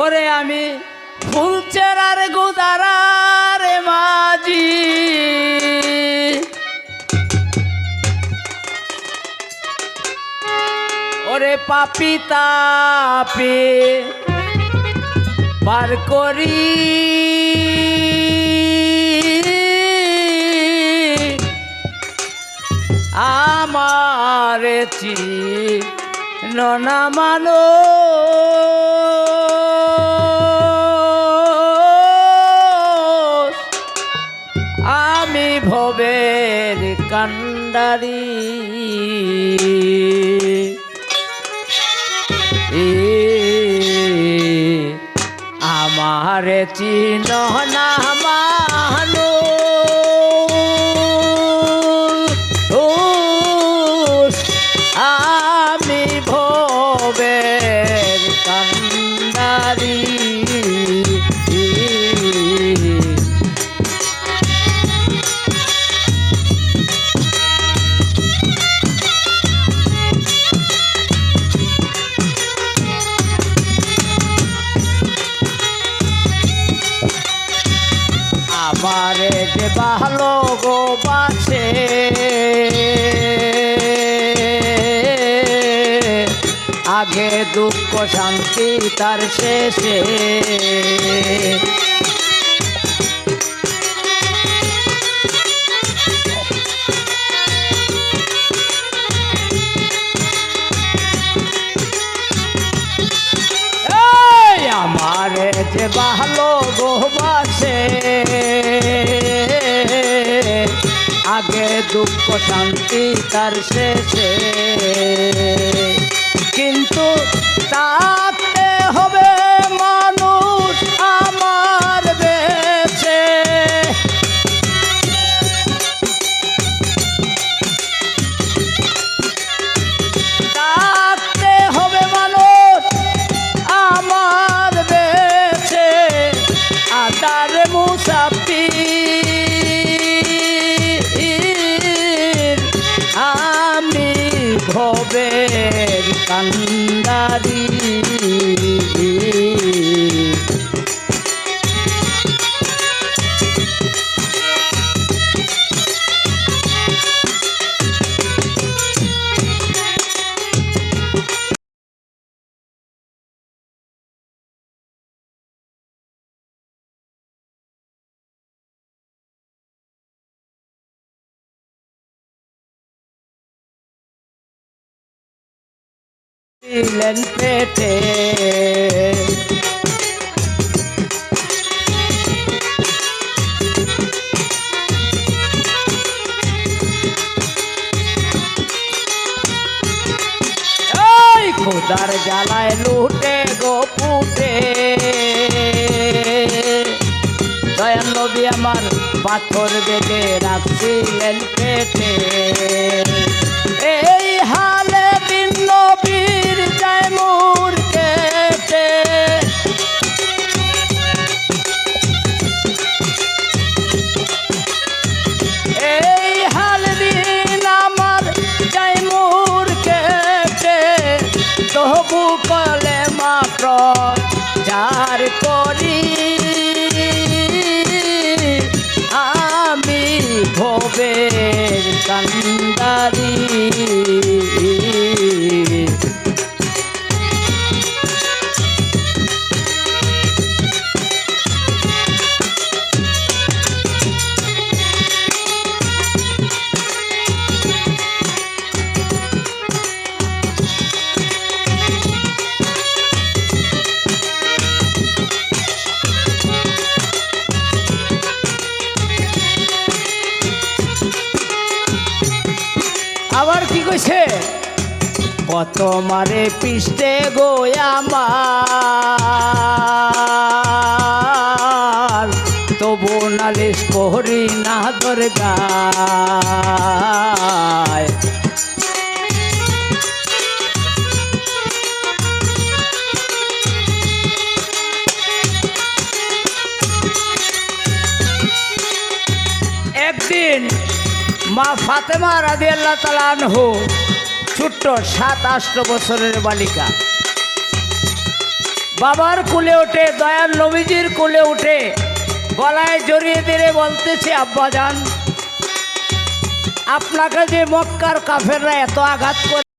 ওরে আমি ফুলচেরার গুদারার মাঝি। ওরে পাপি তাপে পার করি। আমার চি ননা মানো ভবের কান্ডারি। আমার চিহ্ন না মানো আগে দুঃখ শান্তি তার শেষে। আমারে যে ভালো গোবাসে আগে দুঃখ শান্তি তার শেষে। ভবের কান্দারি। দিলেন পেটে। খোদার জ্বালায় লুটে গো পুটে। দয়াল নবী আমার পাথর বেঁধে রাখছিলেন পেটে। মাত্র যার করি আমি ভবের কান্দারি। আবার কি কইছে? কত মারে পিষ্টে গোয়ামার তবু নালিশ করি না দরগায়। মা ফাতেমা রাদি আল্লাহ তালানহু ছোট্ট সাত আষ্ট বছরের বালিকা। বাবার কুলে ওঠে, দয়াল নবীজির কুলে উঠে গলায় জড়িয়ে দিয়ে বলতেছে আব্বাজান আপনাকে যে মক্কার কাফেররা এত আঘাত করে